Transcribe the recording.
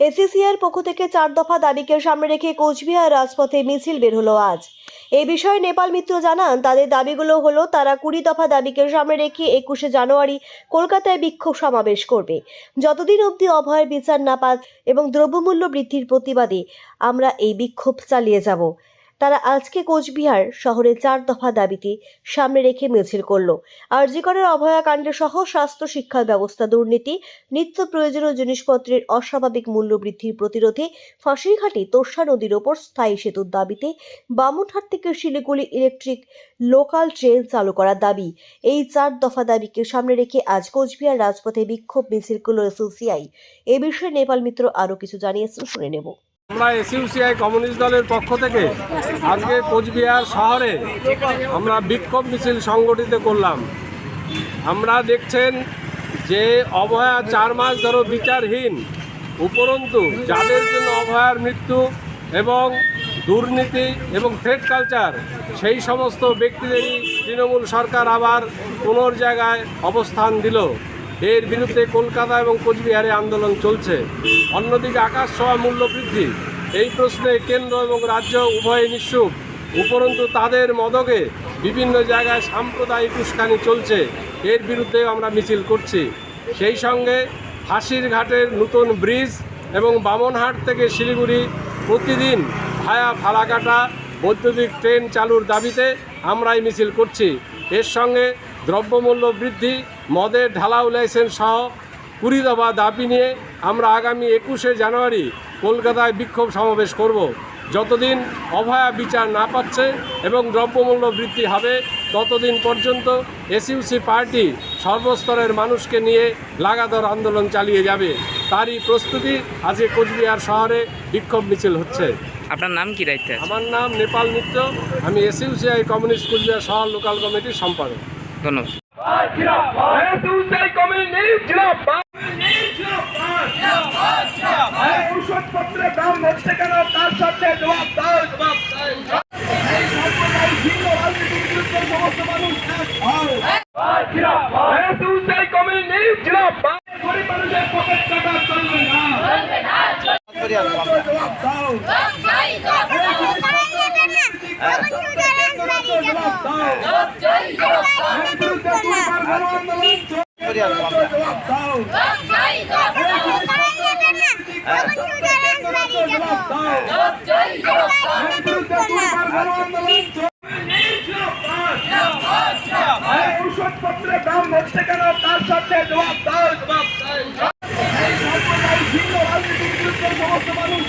এসিসিআর পক্ষ থেকে চার দফা দাবিকে সামনে রেখে কোচবিহার রাজপথে মিছিল বের হলো আজ। এ বিষয়ে নেপাল মিত্র জানান, তাদের দাবিগুলো হলো, তারা কুড়ি দফা দাবিকে সামনে রেখে একুশে জানুয়ারি কলকাতায় বিক্ষোভ সমাবেশ করবে। যতদিন অবধি অভয়ের বিচার না পাক এবং দ্রব্যমূল্য বৃদ্ধির প্রতিবাদে আমরা এই বিক্ষোভ চালিয়ে যাব। তারা আজকে কোচবিহার শহরে চার দফা দাবিতে সামনে রেখে মিছিল করল। আরজিকরের অভয়াকাণ্ড সহ স্বাস্থ্য শিক্ষা ব্যবস্থা, দুর্নীতি, নিত্য প্রয়োজনীয় জিনিসপত্রের অস্বাভাবিক মূল্য বৃদ্ধির প্রতিরোধে ফাঁসিরঘাটে তোষা নদীর ওপর স্থায়ী সেতুর দাবিতে বামুনহাট থেকে শিলিগুড়ি ইলেকট্রিক লোকাল ট্রেন চালু করার দাবি। এই চার দফা দাবিকে সামনে রেখে আজ কোচবিহার রাজপথে বিক্ষোভ মিছিল করল এসোসিআই এ বিষয়ে নেপাল মিত্র আরও কিছু জানিয়েছেন শুনে নেব। আমরা এসইউসিআই কমিউনিস্ট দলের পক্ষ থেকে আজকে কোচবিহার শহরে আমরা বিক্ষোভ মিছিল সংগঠিত করলাম। আমরা দেখছেন যে অভয়া চার মাস ধরো বিচারহীন, উপরন্তু যাদের জন্য অভয়ার মৃত্যু এবং দুর্নীতি এবং থ্রেড কালচার সেই সমস্ত ব্যক্তিদেরই তৃণমূল সরকার আবার পুনর জায়গায় অবস্থান দিল। এর বিরুদ্ধে কলকাতা এবং কোচবিহারে আন্দোলন চলছে। অন্যদিকে আকাশ ছোঁয়া মূল্য বৃদ্ধি। এই প্রশ্নে কেন্দ্র এবং রাজ্য উভয় নিঃসুক উপরন্তু তাদের মদকে বিভিন্ন জায়গায় সাম্প্রদায়িক উস্কানি চলছে। এর বিরুদ্ধেও আমরা মিছিল করছি। সেই সঙ্গে ফাঁসির ঘাটের নতুন ব্রিজ এবং বামনহাট থেকে শিলিগুড়ি প্রতিদিন ভায়া ফালাকাটা বৈদ্যুতিক ট্রেন চালুর দাবিতে আমরাই মিছিল করছি। এর সঙ্গে দ্রব্যমূল্য বৃদ্ধি মদের ঢালাও লাইসেন্স সহ কুড়ি দফা দাবি নিয়ে আমরা আগামী একুশে জানুয়ারি কলকাতায় বিক্ষোভ সমাবেশ করব। যতদিন অভয়া বিচার না পাচ্ছে এবং দ্রব্যমূল্য বৃদ্ধি হবে ততদিন পর্যন্ত এসইউসি পার্টি সর্বস্তরের মানুষকে নিয়ে লাগাতার আন্দোলন চালিয়ে যাবে। তারই প্রস্তুতি আজকে কোচবিহার শহরে বিক্ষোভ মিছিল হচ্ছে। আপনার নাম কি দায়িত্বে আমার নাম নেপাল মিত্র। আমি এসইউসিআই কমিউনিস্ট কোচবিহার শহর লোকাল কমিটির সম্পাদক। ধন্যবাদ। ওষুধপত্রের দাম হচ্ছে কেন তার সাথে জবাব দাও জবাব জবাব দাও ওষুধপত্রের দাম হচ্ছে কেন তার সাথে জবাব দাও জবাব দাও সমস্ত মানুষ